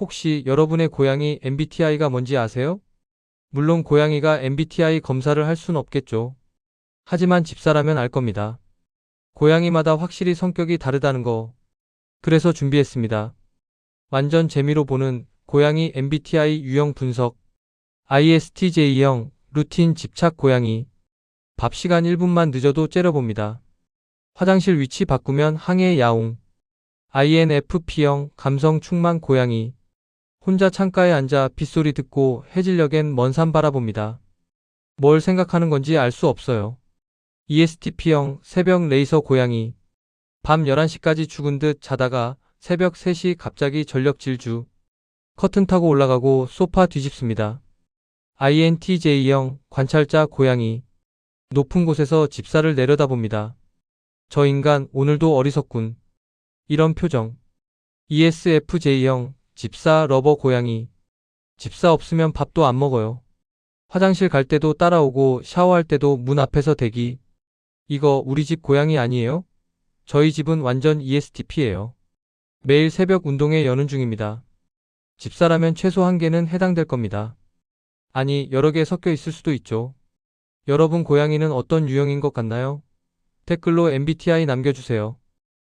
혹시 여러분의 고양이 MBTI가 뭔지 아세요? 물론 고양이가 MBTI 검사를 할 순 없겠죠. 하지만 집사라면 알 겁니다. 고양이마다 확실히 성격이 다르다는 거. 그래서 준비했습니다. 완전 재미로 보는 고양이 MBTI 유형 분석. ISTJ형 루틴 집착 고양이. 밥 시간 1분만 늦어도 째려봅니다. 화장실 위치 바꾸면 항해 야옹. INFP형 감성 충만 고양이. 혼자 창가에 앉아 빗소리 듣고 해질녘엔 먼 산 바라봅니다. 뭘 생각하는 건지 알 수 없어요. ESTP형 새벽 레이서 고양이. 밤 11시까지 죽은 듯 자다가 새벽 3시 갑자기 전력 질주. 커튼 타고 올라가고 소파 뒤집습니다. INTJ형 관찰자 고양이. 높은 곳에서 집사를 내려다봅니다. 저 인간 오늘도 어리석군. 이런 표정. ESFJ형 집사 러버 고양이. 집사 없으면 밥도 안 먹어요. 화장실 갈 때도 따라오고 샤워할 때도 문 앞에서 대기. 이거 우리 집 고양이 아니에요? 저희 집은 완전 ESTP예요. 매일 새벽 운동회 여는 중입니다. 집사라면 최소 한 개는 해당될 겁니다. 아니, 여러 개 섞여 있을 수도 있죠. 여러분 고양이는 어떤 유형인 것 같나요? 댓글로 MBTI 남겨주세요.